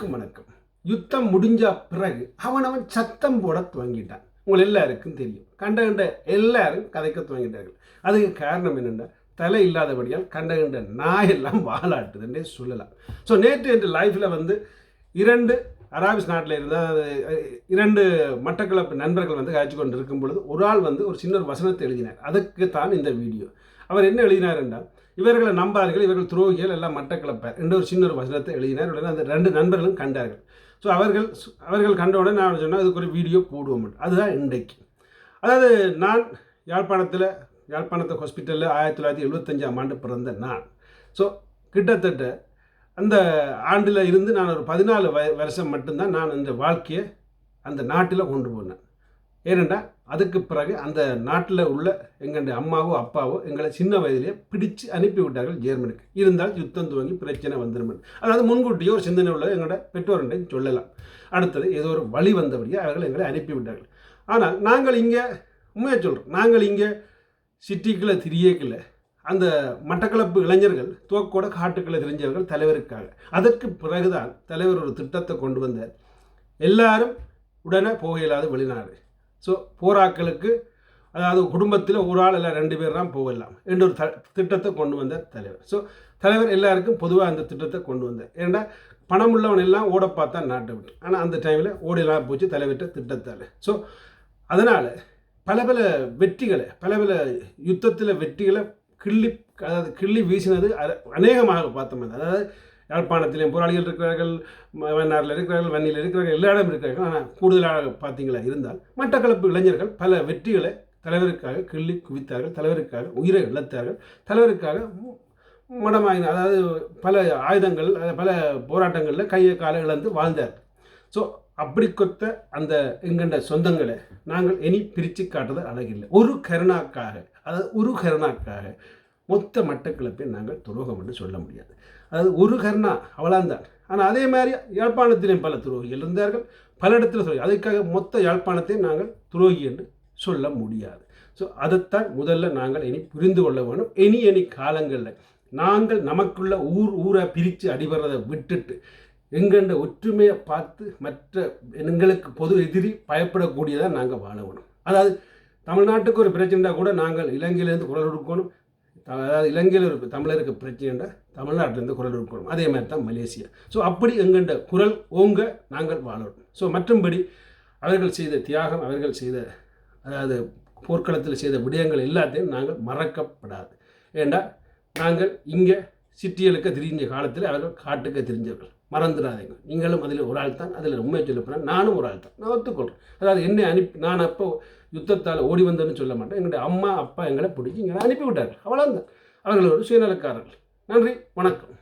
அனைவருக்கும் வணக்கம். யுத்தம் முடிஞ்ச பிறகு அவன் அவன் சத்தம் போட துவங்கிட்டான். உங்கள் எல்லாருக்கும் தெரியும். கண்ட கண்ட எல்லாரும் கதைக்க துவங்கிட்டார்கள். அதுக்கு காரணம் என்னென்னா தலை இல்லாதபடியால் கண்ட கண்ட நாயெல்லாம் வாழாட்டுதுன்னே சொல்லலாம். ஸோ நேற்று என்ற லைஃப்பில் வந்து இரண்டு அராபிஸ் நாட்டில் இருந்தால் இரண்டு மட்டக்களப்பு நண்பர்கள் வந்து காய்ச்சி கொண்டு இருக்கும் பொழுது ஒரு ஆள் வந்து ஒரு சின்ன ஒரு வசனத்தை எழுதினார். அதுக்கு தான் இந்த வீடியோ அவர் என்ன எழுதினார் என்றால் இவர்களை நம்பார்கள் இவர்கள் துரோகிகள் எல்லாம் மட்டக்களப்பர் என்ற ஒரு சின்ன ஒரு வசனத்தை எழுதினார். உடனே அந்த ரெண்டு நண்பர்களும் கண்டார்கள். ஸோ அவர்கள் அவர்கள் கண்ட உடனே நான் சொன்னேன் அதுக்கு ஒரு வீடியோ போடுவோம் அதுதான் இன்றைக்கு. அதாவது நான் யாழ்ப்பாணத்தில் யாழ்ப்பாணத்து ஹாஸ்பிட்டலில் ஆயிரத்தி தொள்ளாயிரத்தி எழுபத்தஞ்சாம் ஆண்டு பிறந்த நான். ஸோ கிட்டத்தட்ட அந்த ஆண்டில் இருந்து நான் ஒரு பதினாலு வ வருஷம் மட்டும்தான் நான் இந்த வாழ்க்கையை அந்த நாட்டில் கொண்டு போனேன். ஏனென்றால் அதுக்கு பிறகு அந்த நாட்டில் உள்ள எங்களுடைய அம்மாவோ அப்பாவோ எங்களை சின்ன வயதிலே பிடிச்சு அனுப்பி விட்டார்கள் ஜெர்மனிக்கு. இருந்தால் யுத்தம் துவங்கி பிரச்சனை வந்துடும் அதாவது முன்கூட்டியே ஒரு சிந்தனை உள்ள எங்களோட பெற்றோர்கிட்ட சொல்லலாம். அடுத்தது ஏதோ ஒரு வழி வந்தபடியே அவர்கள் எங்களை அனுப்பி விட்டார்கள். ஆனால் நாங்கள் இங்கே உண்மையாக சொல்கிறோம் நாங்கள் இங்கே சிட்டிக்குள்ளே திரியேக்குள்ள அந்த மட்டக்களப்பு இளைஞர்கள் துவக்கோட காட்டுக்களை தெரிஞ்சவர்கள் தலைவருக்காக. அதற்கு பிறகுதான் தலைவர் ஒரு திட்டத்தை கொண்டு வந்தார். எல்லாரும் உடனே போக இல்லாத வெளிநாடு. ஸோ போராக்களுக்கு அதாவது குடும்பத்தில் ஒரு ஆள் இல்லை ரெண்டு பேர் தான் போகலாம் என்ற ஒரு த திட்டத்தை கொண்டு வந்த தலைவர். ஸோ தலைவர் எல்லாருக்கும் பொதுவாக அந்த திட்டத்தை கொண்டு வந்தார் ஏன்னா பணம் உள்ளவன் எல்லாம் ஓட பார்த்தா நாட்டை விட்டு. ஆனால் அந்த டைமில் ஓடிலாம் போச்சு தலைவர்கிட்ட திட்டத்தால். ஸோ அதனால் பல பல வெற்றிகளை பல பல யுத்தத்தில் வெற்றிகளை கிள்ளி அதாவது கிள்ளி வீசினது அநேகமாக பார்த்தோம். அதாவது யாழ்ப்பாணத்திலையும் போராளிகள் இருக்கிறார்கள் வன்னாரில் இருக்கிறார்கள் வன்னியில் இருக்கிறார்கள் எல்லா இடம் இருக்கிறார்கள். ஆனால் கூடுதலாக பார்த்தீங்களா இருந்தால் மட்டக்களப்பு இளைஞர்கள் பல வெற்றிகளை தலைவருக்காக கிள்ளி குவித்தார்கள் தலைவருக்காக உயிரை இழத்தார்கள் தலைவருக்காக மு- மடமாயின அதாவது பல ஆயுதங்கள் பல போராட்டங்களில் கையை காலை இழந்து வாழ்ந்தார். ஸோ அப்படி கொத்த அந்த எங்கண்ட சொந்தங்களை நாங்கள் இனி பிரித்து காட்டுறது அழகில்லை. ஒரு கருணாக்காக அதாவது ஒரு கருணாக்காக மொத்த மட்டக்களப்பை நாங்கள் துரோகம் என்று சொல்ல முடியாது. அதாவது ஒரு கர்ணா அவளாந்தான் ஆனால் அதே மாதிரி யாழ்ப்பாணத்திலேயும் பல துரோகிகள் இருந்தார்கள். பல இடத்துல துரோகி அதுக்காக மொத்த யாழ்ப்பாணத்தையும் நாங்கள் துரோகி என்று சொல்ல முடியாது. ஸோ அதைத்தான் முதல்ல நாங்கள் இனி புரிந்து கொள்ள வேணும். இனி இனி காலங்களில் நாங்கள் நமக்குள்ள ஊர் ஊரை பிரித்து அடிபடுறதை விட்டுட்டு எங்கண்ட ஒற்றுமையை பார்த்து மற்ற எங்களுக்கு பொது எதிரி பயப்படக்கூடியதாக நாங்கள் வாழ வேணும். அதாவது தமிழ்நாட்டுக்கு ஒரு பிரச்சனைனா கூட நாங்கள் இலங்கையிலேருந்து குரல் கொடுக்கணும். அதாவது இலங்கையில் இருக்க தமிழருக்கு பிரச்சனைண்டா தமிழ்நாட்டிலேருந்து குரல் இருக்கணும் அதே மாதிரி தான் மலேசியா. ஸோ அப்படி எங்கண்ட குரல் ஓங்க நாங்கள் வாழணும் ஸோ மற்றும்படி அவர்கள் செய்த தியாகம் அவர்கள் செய்த அதாவது போர்க்களத்தில் செய்த விடயங்கள் எல்லாத்தையும் நாங்கள் மறக்கப்படாது. ஏண்டா? நாங்கள் இங்கே சிட்டியலுக்கு தெரிஞ்ச காலத்தில் அவர்கள் காட்டுக்கு தெரிஞ்சவர்கள். மறந்துடாதீங்க. நீங்களும் அதில் ஒரு ஆள் தான். அதில் உண்மையை சொல்ல போனால் நானும் ஒரு ஆள் தான். நான் ஒத்துக்கொள்கிறேன் அதாவது என்னை அனுப்பி நான் அப்போ யுத்தத்தால் ஓடி வந்தேன்னு சொல்ல மாட்டேன். எங்களுடைய அம்மா அப்பா எங்களை பிடிச்சி எங்களை அனுப்பிவிட்டார்கள். அவ்வளோதான் அவர்கள் ஒரு சுயநலக்காரர்கள். நன்றி. வணக்கம்.